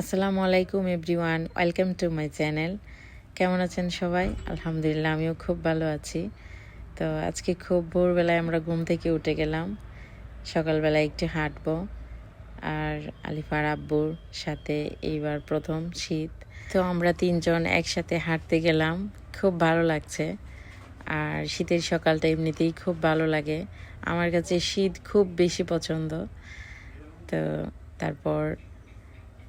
আসসালামু আলাইকুম, everyone. Welcome to my channel. কেমন আছেন সবাই? আলহামদুলিল্লাহ, আমিও খুব ভালো আছি। তো আজকে খুব ভোরবেলায় আমরা ঘুম থেকে উঠে গেলাম। সকালবেলায় একটু হাঁটবো। আর আলিফার আব্বুর সাথে এইবার প্রথম শীত। তো আমরা তিনজন একসাথে হাঁটতে গেলাম। খুব ভালো লাগছে। আর শীতের সকালটা এমনিতেই খুব ভালো লাগে। আমার কাছে শীত খুব বেশি পছন্দ। তো তারপর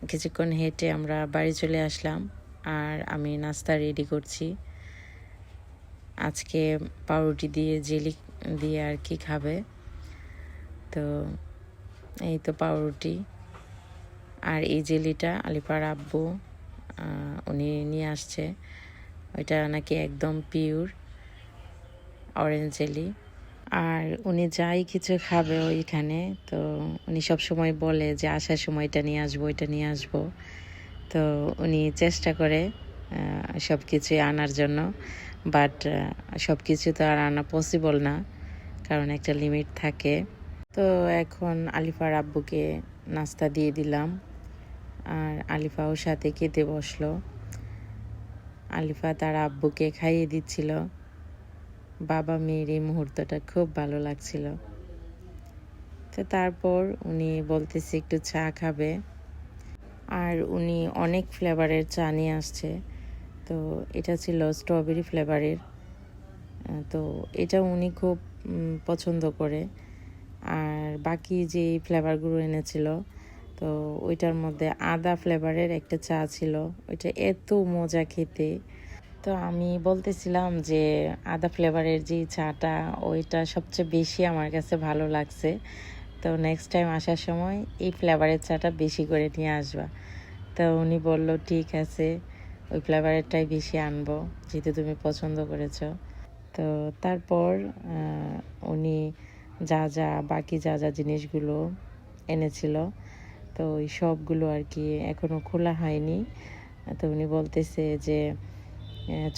কিছুক্ষণ হেঁটে আমরা বাড়ি চলে আসলাম আর আমি নাস্তা রেডি করছি। আজকে পাউরুটি দিয়ে জেলি দিয়ে আর কি খাবে। তো এই তো পাউরুটি। আর এই জেলিটা আলিপার আব্বু উনি নিয়ে আসছে। ওইটা নাকি একদম পিওর অরেঞ্জ জেলি আর উনি যাই কিছু খাবে ওইখানে, তো উনি সব সময় বলে যে আসার সময় এটা নিয়ে আসব এটা নিয়ে আসব। তো উনি চেষ্টা করে সব কিছুই আনার জন্য। বাট সব কিছু তো আর আনা পসিবল না, কারণ একটা লিমিট থাকে। তো এখন আলিফার আব্বুকে নাস্তা দিয়ে দিলাম। আর আলিফাও সাথে খেতে বসল। আলিফা তার আব্বুকে খাইয়ে দিচ্ছিল। বাবা মেয়ের এই মুহূর্তটা খুব ভালো লাগছিল। তো তারপর উনি বলতেছে একটু চা খাবে। আর উনি অনেক ফ্লেভারের চা নিয়ে আসছে। তো এটা ছিল স্ট্রবেরি ফ্লেভারের। তো এটা উনি খুব পছন্দ করে। আর বাকি যে ফ্লেভারগুলো এনেছিল, তো ওইটার মধ্যে আদা ফ্লেভারের একটা চা ছিল। ওইটা এত মজা খেতে। তো আমি বলতেছিলাম যে আদা ফ্লেভারের যে চাটা, ওইটা সবচেয়ে বেশি আমার কাছে ভালো লাগছে। তো নেক্সট টাইম আসার সময় এই ফ্লেভারের চাটা বেশি করে নিয়ে আসবা। তো উনি বলল, ঠিক আছে, ওই ফ্লেভারেরটাই বেশি আনব, যেহেতু তুমি পছন্দ করেছ। তো তারপর উনি যা যা, বাকি যা যা জিনিসগুলো এনেছিল, তো ওই সবগুলো আর কি এখনও খোলা হয়নি। তো উনি বলতেছে যে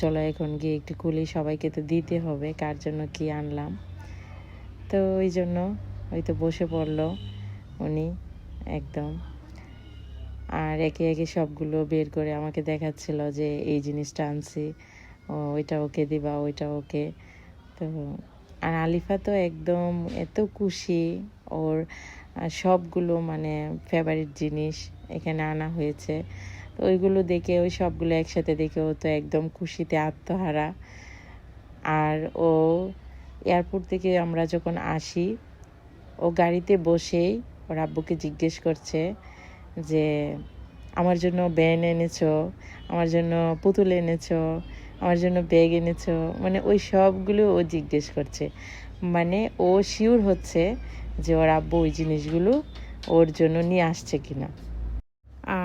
চলো এখন গিয়ে একটু খুলি সবাইকে তো দিতে হবে, কার জন্য কি আনলাম। তো ওই জন্য ওই তো বসে পড়ল উনি, একদম। আর একে একে সবগুলো বের করে আমাকে দেখাচ্ছিল যে এই জিনিসটা আনছি, ও ওইটা ওকে দিবা, ওইটা ওকে। তো আর আলিফা তো একদম এত খুশি, ওর সবগুলো মানে ফেভারিট জিনিস এখানে আনা হয়েছে। তো ওইগুলো দেখে, ওই সবগুলো একসাথে দেখে ও তো একদম খুশিতে আত্মহারা। আর ও এয়ারপোর্ট থেকে আমরা যখন আসি, ও গাড়িতে বসেই ওর আব্বুকে জিজ্ঞেস করছে যে, আমার জন্য ব্যান এনেছো, আমার জন্য পুতুল এনেছো, আমার জন্য ব্যাগ এনেছো? মানে ওই সবগুলো ও জিজ্ঞেস করছে। মানে ও শিওর হচ্ছে যে ওর আব্বু ওই জিনিসগুলো ওর জন্য নিয়ে আসছে কিনা।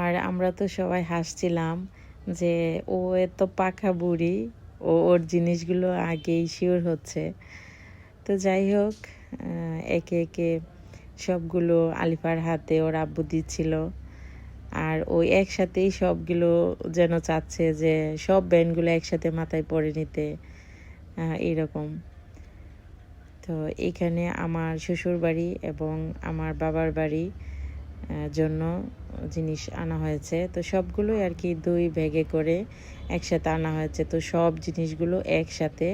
আর আমরা তো সবাই হাসছিলাম যে ও এত পাখা বুড়ি ও ওর জিনিসগুলো আগেই শিওর হচ্ছে। তো যাই হোক একে একে সবগুলো আলিফার হাতে ওর আব্বু দিচ্ছিল। আর ওই একসাথেই সবগুলো যেন চাচ্ছে যে সব ব্যান্ডগুলো একসাথে মাথায় পরে নিতে আহ, এইরকম। তো এখানে আমার শ্বশুর বাড়ি এবং আমার বাবার বাড়ি জন্য জিনিস আনা হয়েছে। তো সবগুলোই আর কি দুই ব্যাগে করে একসাথে আনা হয়েছে। তো সব জিনিসগুলো একসাথে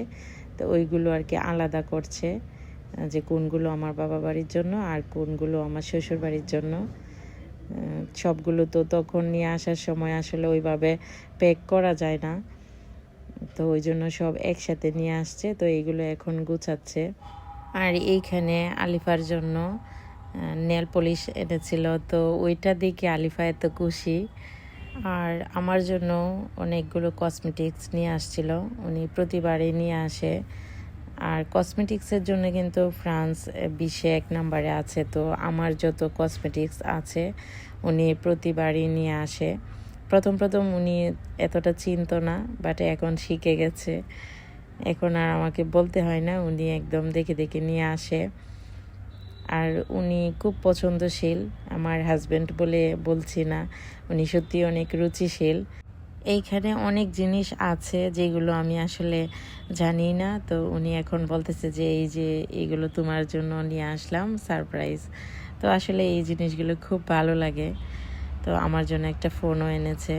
তো ওইগুলো আর কি আলাদা করছে যে কোনগুলো আমার বাবা বাড়ির জন্য আর কোনগুলো আমার শ্বশুর বাড়ির জন্য। সবগুলো তো তখন নিয়ে আসার সময় আসলে ওইভাবে প্যাক করা যায় না। তো ওই জন্য সব একসাথে নিয়ে আসছে। তো এইগুলো এখন গুছাচ্ছে। আর এইখানে আলিফার জন্য নেল পলিশ এনেছিল। তো ওইটা দেখে আলিফা এত খুশি। আর আমার জন্য অনেকগুলো কসমেটিক্স নিয়ে আসছিল। উনি প্রতিবারই নিয়ে আসে। আর কসমেটিক্সের জন্য কিন্তু ফ্রান্স বিশ্বে এক নম্বরে আছে। তো আমার যত কসমেটিক্স আছে, উনি প্রতিবারই নিয়ে আসে। প্রথম প্রথম উনি এতটা চিনতো না বাট এখন শিখে গেছে। এখন আর আমাকে বলতে হয় না, উনি একদম দেখে দেখে নিয়ে আসে। আর উনি খুব পছন্দশীল, আমার হাজব্যান্ড বলে বলছি না, উনি সত্যি অনেক রুচিশীল। এইখানে অনেক জিনিস আছে যেগুলো আমি আসলে জানি না, তো উনি এখন বলতেছে যে এই যে এইগুলো তোমার জন্য নিয়ে আসলাম সারপ্রাইজ তো আসলে এই জিনিসগুলো খুব ভালো লাগে। তো আমার জন্য একটা ফোনও এনেছে।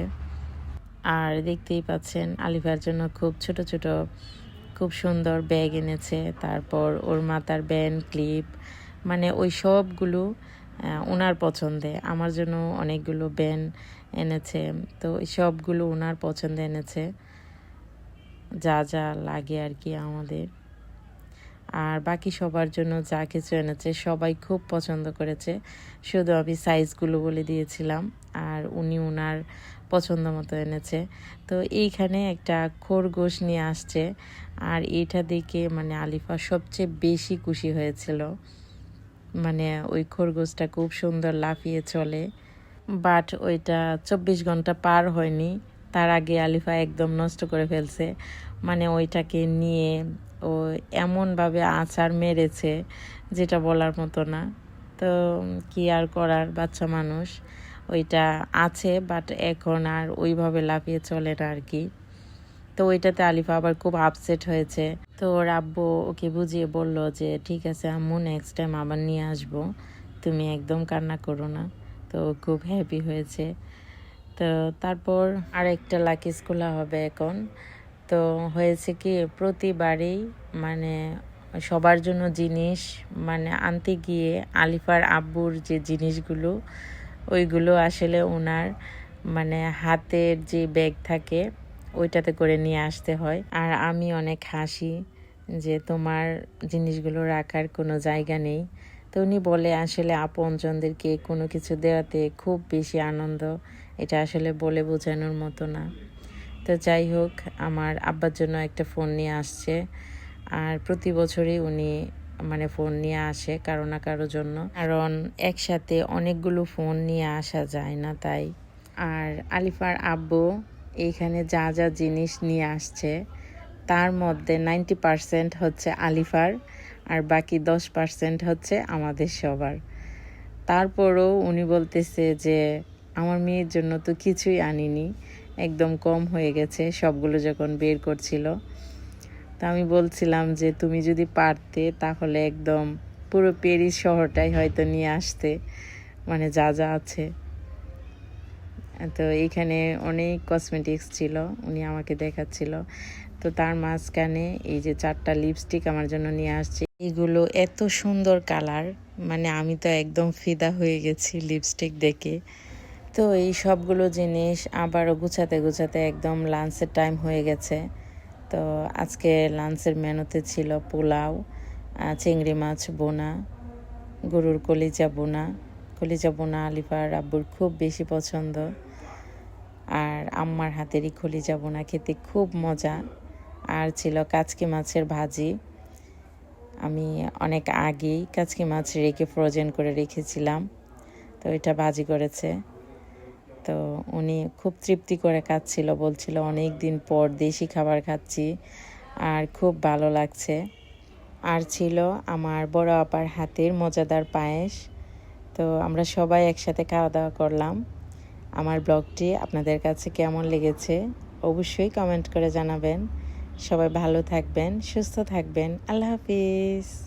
আর দেখতেই পাচ্ছেন, আলিফার জন্য খুব ছোট ছোট, খুব সুন্দর ব্যাগ এনেছে। তারপর ওর মাতার ব্যান্ড ক্লিপ মানে ওই সবগুলো ওনার পছন্দে। আমার জন্য অনেকগুলো ব্যান এনেছে, তো ওই সবগুলো ওনার পছন্দে এনেছে। যা যা লাগে আর কি আমাদের। আর বাকি সবার জন্য যা কিছু এনেছে, সবাই খুব পছন্দ করেছে। শুধু আমি সাইজগুলো বলে দিয়েছিলাম, আর উনি ওনার পছন্দ মতো এনেছে। তো এইখানে একটা খরগোশ নিয়ে আসছে, আর এটা দেখে মানে আলিফা সবচেয়ে বেশি খুশি হয়েছিল। মানে ওই খরগোশটা খুব সুন্দর লাফিয়ে চলে। বাট ওইটা চব্বিশ ঘণ্টা পার হয়নি। তার আগে আলিফা একদম নষ্ট করে ফেলছে। মানে ওইটাকে নিয়ে ও এমনভাবে আচার মেরেছে, যেটা বলার মতো না। তো কি আর করার, বাচ্চা মানুষ। ওইটা আছে বাট এখন আর ওইভাবে লাফিয়ে চলে না আর কি। তো ওইটাতে আলিফা আবার খুব আপসেট হয়েছে। তো ওর আব্বু ওকে বুঝিয়ে বলল যে, ঠিক আছে আম্মু নেক্সট টাইম আবার নিয়ে আসব। তুমি একদম কান্না করো না। তো খুব হ্যাপি হয়েছে। তো তারপর আরেকটা লাকিস খোলা হবে এখন। তো হয়েছে কি, প্রতিবারেই মানে সবার জন্য জিনিস মানে আনতে গিয়ে আলিফার আব্বুর যে জিনিসগুলো, ওইগুলো আসলে ওনার মানে হাতের যে ব্যাগ থাকে ওইটাতে করে নিয়ে আসতে হয়। আর আমি অনেক হাসি যে তোমার জিনিসগুলো রাখার কোনো জায়গা নেই। তো উনি বলে, আসলে আপনজনদেরকে কোনো কিছু দেওয়াতে খুব বেশি আনন্দ। এটা আসলে বলে বোঝানোর মতো না। তো যাই হোক, আমার আব্বার জন্য একটা ফোন নিয়ে আসছে। আর প্রতি বছরই উনি মানে ফোন নিয়ে আসে কারও না কারোর জন্য। কারণ একসাথে অনেকগুলো ফোন নিয়ে আসা যায় না তাই। আর আলিফার আব্বু এইখানে যা যা জিনিস নিয়ে আসছে, তার মধ্যে নাইনটি পারসেন্ট হচ্ছে আলিফার আর বাকি দশ পার্সেন্ট হচ্ছে আমাদের সবার। তারপরও উনি বলতেছে যে, আমার মেয়ের জন্য তো কিছুই আনিনি, একদম কম হয়ে গেছে, সবগুলো যখন বের করছিল। তা আমি বলছিলাম যে, তুমি যদি পারতে, তাহলে একদম পুরো প্যারিস শহরটাই হয়তো নিয়ে আসতে। মানে যা যা আছে। তো এইখানে অনেক কসমেটিক্স ছিল, উনি আমাকে দেখাচ্ছিল। তো তার মাঝখানে এই যে চারটা লিপস্টিক আমার জন্য নিয়ে আসছে। এগুলো এত সুন্দর কালার মানে আমি তো একদম ফিদা হয়ে গেছি লিপস্টিক দেখে। তো এই সবগুলো জিনিস আবারও গুছাতে গুছাতে একদম লাঞ্চের টাইম হয়ে গেছে। তো আজকে লাঞ্চের মেনুতে ছিল পোলাও চিংড়ি মাছ বোনা, গরুর কলিজা বোনা। কলিজা বোনা আলিফার আব্বুর খুব বেশি পছন্দ। আর আম্মার হাতেরই কলিজা না, খেতে খুব মজা। আর ছিল কাচকি মাছের ভাজি। আমি অনেক আগেই কাচকি মাছ রেখে ফ্রোজেন করে রেখেছিলাম। তো এটা ভাজি করেছে। তো উনি খুব তৃপ্তি করে খাচ্ছিল বলছিল অনেক দিন পর দেশি খাবার খাচ্ছি আর খুব ভালো লাগছে। আর ছিল আমার বড় আপার হাতের মজাদার পায়েস। তো আমরা সবাই একসাথে খাওয়া দাওয়া করলাম। আমার ব্লগটি আপনাদের কাছে কেমন লেগেছে অবশ্যই কমেন্ট করে জানাবেন। সবাই ভালো থাকবেন, সুস্থ থাকবেন। আল্লাহ হাফিজ।